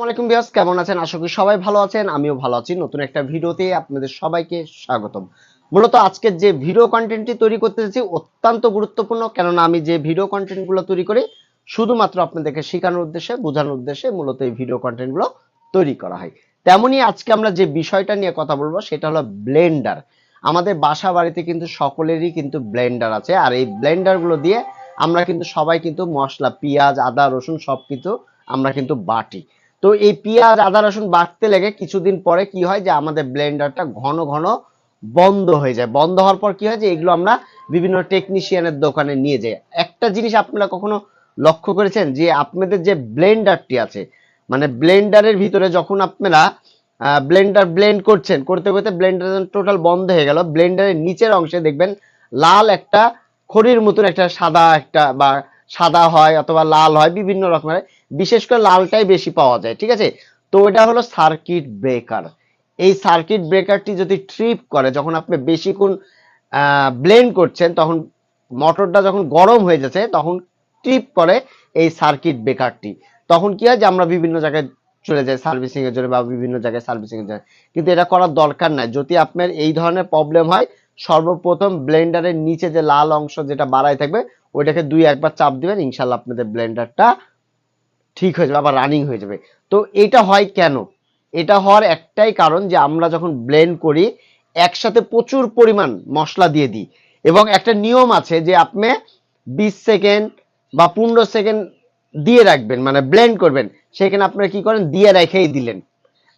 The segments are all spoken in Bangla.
আসসালামাইকুম বিয়াস কেমন আছেন? আশা করি সবাই ভালো আছেন, আমিও ভালো আছি। নতুন একটা ভিডিওতে আপনাদের সবাইকে স্বাগতম। মূলত আজকের যে ভিডিও কন্টেন্টটি তৈরি করতে যাচ্ছি অত্যন্ত গুরুত্বপূর্ণ, কেননা আমি যে ভিডিও কন্টেন্টগুলো তৈরি করি, শুধুমাত্র আপনাদেরকে শেখানোর উদ্দেশ্যে, বোঝানোর উদ্দেশ্যে মূলত এই ভিডিও কন্টেন্টগুলো তৈরি করা হয়। তেমনই আজকে আমরা যে বিষয়টা নিয়ে কথা বলব, সেটা হলো ব্লেন্ডার। আমাদের বাসা বাড়িতে কিন্তু সকলেরই কিন্তু ব্লেন্ডার আছে, আর এই ব্লেন্ডারগুলো দিয়ে আমরা কিন্তু সবাই কিন্তু মশলা, পেঁয়াজ, আদা, রসুন সব কিছু আমরা কিন্তু বাটি। তো এই পেঁয়াজ, আদা, রসুন বাড়তে লেগে কিছুদিন পরে কি হয় যে আমাদের ব্লেন্ডারটা ঘন ঘন বন্ধ হয়ে যায়। বন্ধ হওয়ার পর কি হয় যে এগুলো আমরা বিভিন্ন টেকনিশিয়ানের দোকানে নিয়ে যাই। একটা জিনিস আপনারা কখনো লক্ষ্য করেছেন যে আপনাদের যে ব্লেন্ডারটি আছে মানে ব্লেন্ডারের ভিতরে যখন আপনারা ব্লেন্ডার ব্লেন্ড করছেন, করতে করতে ব্লেন্ডার টোটাল বন্ধ হয়ে গেল। ব্লেন্ডারের নিচের অংশে দেখবেন লাল একটা খড়ির মতন একটা সাদা একটা বা সাদা হয় অথবা লাল হয়, বিভিন্ন রকমের বিশেষ করে লালটাই বেশি পাওয়া যায়, ঠিক আছে? তো এটা হলো সার্কিট ব্রেকার এই সার্কিট ব্রেকারটি যদি ট্রিপ করে, যখন আপনি বেশিক্ষণ ব্লেন্ড করছেন, তখন মোটরটা যখন গরম হয়ে যাচ্ছে, তখন ট্রিপ করে এই সার্কিট ব্রেকারটি তখন কি হয় যে, আমরা বিভিন্ন জায়গায় চলে যাই সার্ভিসিং এর জন্য বা বিভিন্ন জায়গায় সার্ভিসিং এর জন্য। কিন্তু এটা করার দরকার নাই। যদি আপনার এই ধরনের প্রবলেম হয় সর্বপ্রথম ব্লেন্ডারের নিচে যে লাল অংশ যেটা বাড়াই থাকবে, ওইটাকে দুই একবার চাপ দিবেন ইনশাল্লাহ আপনাদের ব্লেন্ডারটা ঠিক হয়ে যাবে, আবার রানিং হয়ে যাবে। তো এটা হয় কেন? এটা হওয়ার একটাই কারণ যে আমরা যখন ব্লেন্ড করি, একসাথে প্রচুর পরিমাণ মশলা দিয়ে দিই। এবং একটা নিয়ম আছে যে আপনি বিশ সেকেন্ড বা পনেরো সেকেন্ড দিয়ে রাখবেন মানে ব্লেন্ড করবেন। সেখানে আপনারা কি করেন? দিয়ে রেখেই দিলেন।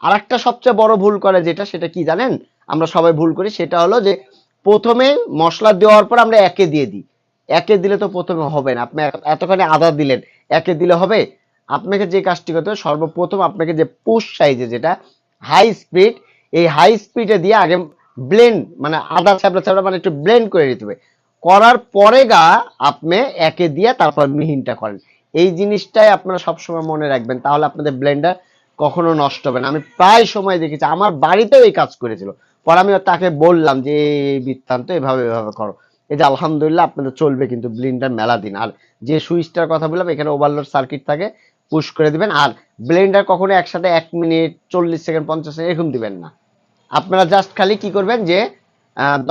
আর একটা সবচেয়ে বড় ভুল করে যেটা, সেটা কি জানেন? আমরা সবাই ভুল করি, সেটা হলো যে প্রথমে মশলা দেওয়ার পর আমরা একে দিয়ে দিই। একে দিলে তো প্রথমে হবে না। আপনি এতখানি আদা দিলেন, একে দিলে হবে। আপনাকে যে কাজটি করতে হবে, সর্বপ্রথম আপনাকে যে পুশ সাইজে যেটা হাই স্পিড এই হাই স্পিডে দিয়ে আগে ব্লেন্ড মানে আদা ছাপড়া ছাপড়া মানে একটু ব্লেন্ড করে নিতে হবে। করার পরে গা আপনি একে দিয়ে তারপর মিহিনটা করেন। এই জিনিসটাই আপনারা সবসময় মনে রাখবেন। তাহলে আপনাদের ব্লেন্ডার কখনো নষ্ট হবে না। আমি প্রায় সময় দেখেছি, আমার বাড়িতেও এই কাজ করেছিল। পরে আমি তাকে বললাম যে, এই বৃত্তান্ত, এভাবে এভাবে করো। এই যে, আলহামদুলিল্লাহ আপনাদের চলবে, কিন্তু ব্লেন্ডার মেলা দিন। আর যে সুইচটার কথা বললাম, এখানে ওভারলোড সার্কিট থাকে পুশ করে দিবেন। আর ব্লেন্ডার কখনো একসাথে এক মিনিট, চল্লিশ সেকেন্ড, পঞ্চাশ সেকেন্ড এরকম দিবেন না। আপনারা জাস্ট খালি কি করবেন যে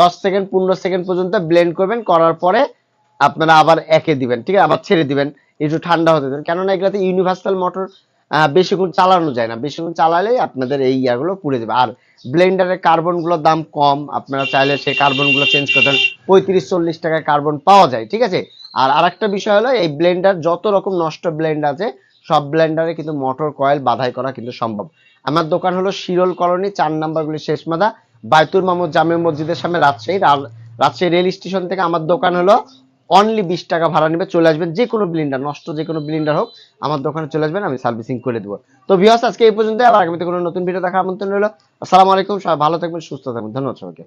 দশ সেকেন্ড, পনেরো সেকেন্ড পর্যন্ত ব্লেন্ড করবেন, করার পরে আপনারা আবার একে দিবেন, ঠিক আছে? আবার ছেড়ে দিবেন। একটু ঠান্ডা হতে দেবেন কেননা এগুলোতে ইউনিভার্সাল মোটর বেশিক্ষণ চালানো যায় না। বেশিক্ষণ চালালেই আপনাদের এই ইয়াগুলো পুড়ে যাবে। আর ব্লেন্ডারের কার্বনগুলোর দাম কম, আপনারা চাইলে সেই কার্বনগুলো চেঞ্জ করতে পঁয়ত্রিশ, চল্লিশ টাকায় কার্বন পাওয়া যায়, ঠিক আছে? আর আরেকটা বিষয় হলো, এই ব্লেন্ডার, যত রকম নষ্ট ব্লেন্ড আছে, সব ব্লেন্ডারে কিন্তু মোটর কয়েল বাধাই করা কিন্তু সম্ভব। আমার দোকান হলো শিরোল কলোনি, চার নাম্বারগুলি শেষমাদা বায়তুল মাহমুদ জামে মসজিদের সামনে রাজশাহীর আর রাজশাহী রেল স্টেশন থেকে আমার দোকান হলো অনলি বিশ টাকা ভাড়া নেবে, চলে আসবেন যে কোনো ব্লিন্ডার নষ্ট যে কোনো ব্লিন্ডার হোক, আমার দোকানে চলে আসবেন, আমি সার্ভিসিং করে দেবো। তো ভিওস আজকে এই পর্যন্ত আবার আগামীতে কোনো নতুন ভিডিও দেখার আমন্ত্রণ রইল। আসসালামু আলাইকুম, সবাই ভালো থাকবেন, সুস্থ থাকবেন, ধন্যবাদ সবাইকে।